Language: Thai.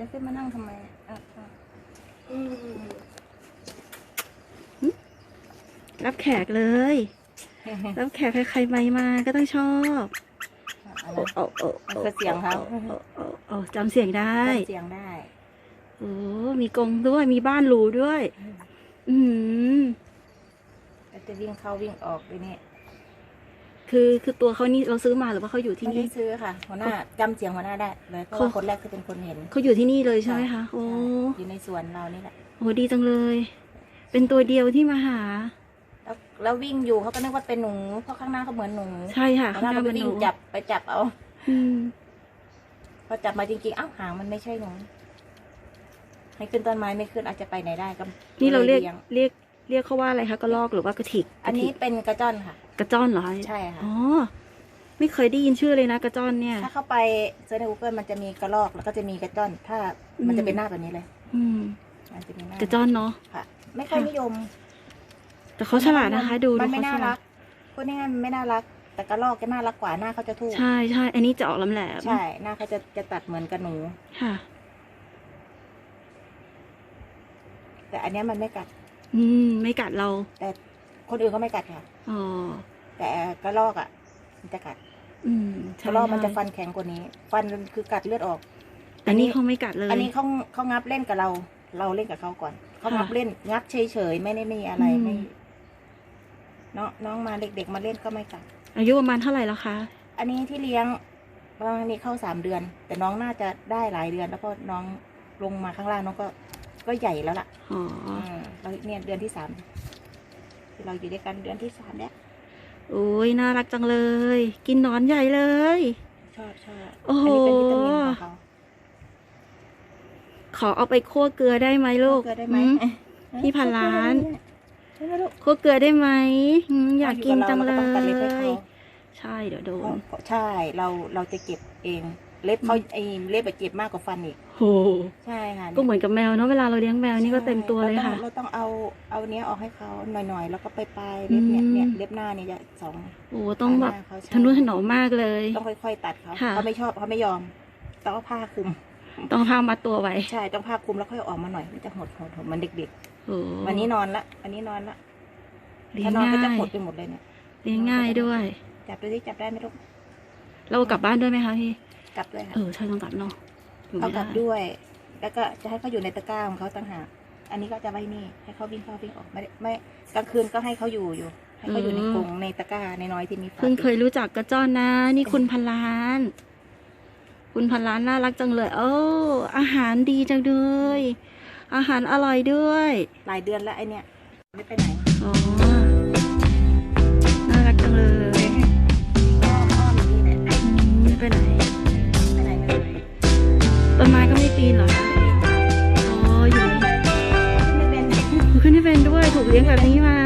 จะขึ้นมานั่งทำไมอะอะรับแขกเลย รับแขกใครๆไปมาก็ต้องชอบอะไรโอ้โอ้โอ้มันคือเสียงเขาโอ้โอ้โอ้โอ้จำเสียงได้จำเสียงได้ โอ้ มีกรงด้วย มีบ้านหรูด้วย อืมก็จะวิ่งเข้าวิ่งออกเลยนี่ คือคือตัวเขานี่เราซื้อมาหรือว่าเขาอยู่ที่ไม่นี่ได้ซื้อค่ะหัวหน้าจำเสียงหัวหน้าได้เลยเพราะว่าเขา คนแรกคือเป็นคนเห็น เขาอยู่ที่นี่เลยใช่ไหมคะ โอ้อยู่ในสวนเรานี่แหละโหดีจังเลย เป็นตัวเดียวที่มาหา แล้วแล้ววิ่งอยู่เขาก็นึกว่าเป็นหนูเพราะข้างหน้าเขาเหมือนหนูใช่ค่ะหัวข้างหหน้าน้าเราไปมันหวิ่งนูจับไปจับเอาอืมพอจับมาจริงๆอ้าวหางมันไม่ใช่หนูให้ขึ้นต้นไม้ไม่ขึ้นอาจจะไปไหนได้ก็นี่เราเรียกลี้งเรียกเรียกเขาว่าอะไรคะกระลอกหรือว่ากระถิกอันนี้กระถิกเป็นกระจ้อนค่ะ กระจ้อนเหรอคะใช่ค่ะ อ๋อ ไม่เคยได้ยินชื่อเลยนะกระจ้อนเนี่ย ถ้าเข้าไปเซิร์ชใน Google มันจะมีกระรอกแล้วก็จะมีกระจ้อน ถ้ามันจะเป็นหน้าแบบนี้เลย อืม มันจะมีหน้ากระจ้อนเนาะ ค่ะ ไม่ค่อยนิยม แต่เขาฉลาดนะคะ ดูมัดูนไม่เขาน่าฉลารัดกพูดง่ายๆมันไม่น่ารัก แต่กระรอกจะน่ารักกว่าหน้าเขาจะทู่ใช่ใช่ อันนี้จะออกลำแหลม ใช่ หน้าเขาจะจะตัดเหมือนกับหนู ค่ะ แต่อันเนี้ยมันไม่กัด อืม ไม่กัดเรา แต่ คนอื่นก็ไม่กัดค่ะ อ๋อ แต่กระรอกอะ มันจะกัดอืมกใช่ระรอกมันจะใช่ฟันแข็งกว่านี้ ฟันคือกัดเลือดออกแต่นี่เขาไม่กัดเลย อันนี้เขาเขางับเล่นกับเรา เราเล่นกับเขาก่อน เขางับค่ะเล่น งับเฉยๆ ไม่ได้มีอะไรอืม ไม่น้องน้องมาเด็กๆ มาเล่นก็ไม่กัด อายุประมาณเท่าไหร่แล้วคะ อันนี้ที่เลี้ยงประมาณนี้เข้าสามเดือน แต่น้องน่าจะได้หลายเดือน แล้วก็น้องลงมาข้างล่างน้องก็ ก็ใหญ่แล้วล่ะอ๋ออืมเราเนี่ยเดือนที่สามที่ เราอยู่ด้วยกันเดือนที่สามเนี่ยโอ้ยน่ารักจังเลย กินหนอนใหญ่เลย ชอบชอบโอ้โหอันี้เป็นวิตามินของเขาขอเอาไปคั่วเกลือได้ไหมลูก เกลือได้ไหมอืมเอ๊ะพี่พันล้านใช่ไหมลูกคั่วเกลือได้ไหมอืมอยากกินจังเลราก็ต้องตัดเล็บให้เขายใช่เดี๋ยวโดนเพราะใช่เราเราจะเก็บเอง เล็บเขาไอ้เล็บอะเก็บมากกว่าฟันอีกโหใช่ค่ะก็เหมือนกับแมวเนาะเวลาเราเลี้ยงแมวนี่ก็เต็มตัวเลยค่ะ เราต้องเราต้องเอาเอาเนี้ยออกให้เขาหน่อยๆ แล้วก็ไปปลายเล็บเนี่ยอืมเนี่ยเล็บหน้าเนี่ยจะสองโอ้ต้องแบบหน้าเขาใช่ทนุถนอมมากเลย ต้องค่อยๆตัดเขาค่ะเขาไม่ชอบเขาไม่ยอม ต้องเอาผ้าคลุม ต้องพามัดตัวไว้ใช่ต้องผ้าคลุมแล้วค่อยออกมาหน่อยมันจะหดหดหดเหมันเด็กโอ้ๆวันนี้นอนละวันนี้นอนละเลี้ยถ้างนอนง่าก็จะยหดไปหมดเลยเนี่ยเลี้ยงง่ายด้วย จับดูสิจับได้ไหมลูกเรากลับบ้านด้วยไหมคะพี่ กลับด้วยค่ะ เออใช่ต้องกลับเนาะเอากลับด้วย แล้วก็จะให้เขาอยู่ในตะกร้าของเขาต่างหาก อันนี้ก็จะไว้นี่ ให้เขาวิ่งเข้าวิ่งออกไม่ไม่กลางคืนก็ให้เขาอยู่อยู่ ให้เขาอยู่ในกรงในตะกร้าในน้อยที่มีฝาเพิ่งเคยรู้จักกระจ้อนนะ นี่คุณพันล้าน คุณพันล้านน่ารักจังเลย โอ้อาหารดีจังเลยอาหารอร่อยด้วย หลายเดือนแล้วไอเนี้ยไม่ไปไหน อ๋อ น่ารักจังเลย ขึ้นที่เป็นด้วย ถูกเลี้ยงแบบนี้มา